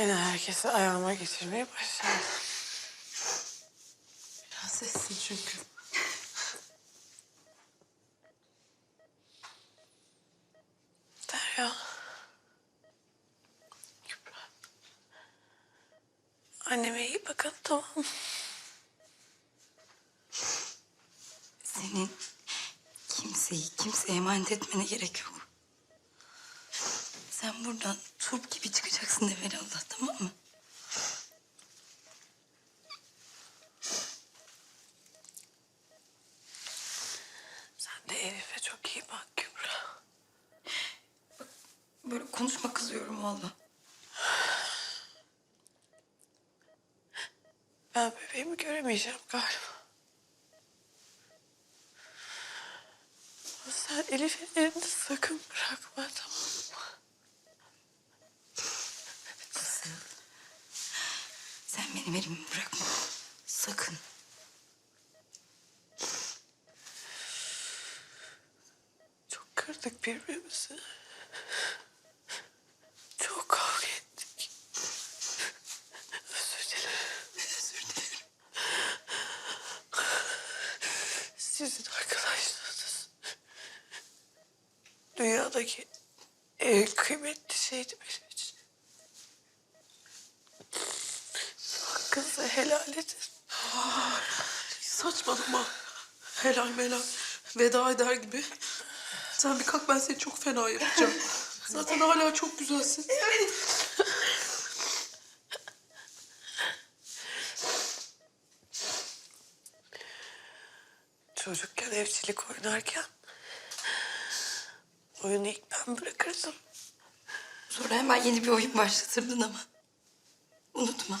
Gene herkesi ayağıma getirmeyi başardım. Prensessin çünkü. Derya. Kübra. Anneme iyi bakın tamam mı? Senin kimseyi kimseye emanet etmene gerek yok. Sen buradan turp gibi çıkacaksın Allah tamam mı? Sen de Elif'e çok iyi bak Kübra. Böyle konuşma kızıyorum valla. Ben bebeğimi göremeyeceğim galiba. Sen Elif'in elini sakın bırakma tamam mı? Sen benim elimi bırakma. Sakın. Çok kırdık birbirimizi. Sizin arkadaşlarınız. Dünyadaki en kıymetli şeydi benim için. Hakkınızı helal edin. Saçmalama. Helal melal. Veda eder gibi. Sen bir kalk ben seni çok fena yapacağım. Zaten hala çok güzelsin. Çocukken evcilik oynarken oyunu ilk ben bırakırdım. Sonra hemen yeni bir oyun başlatırdın ama. Unutma.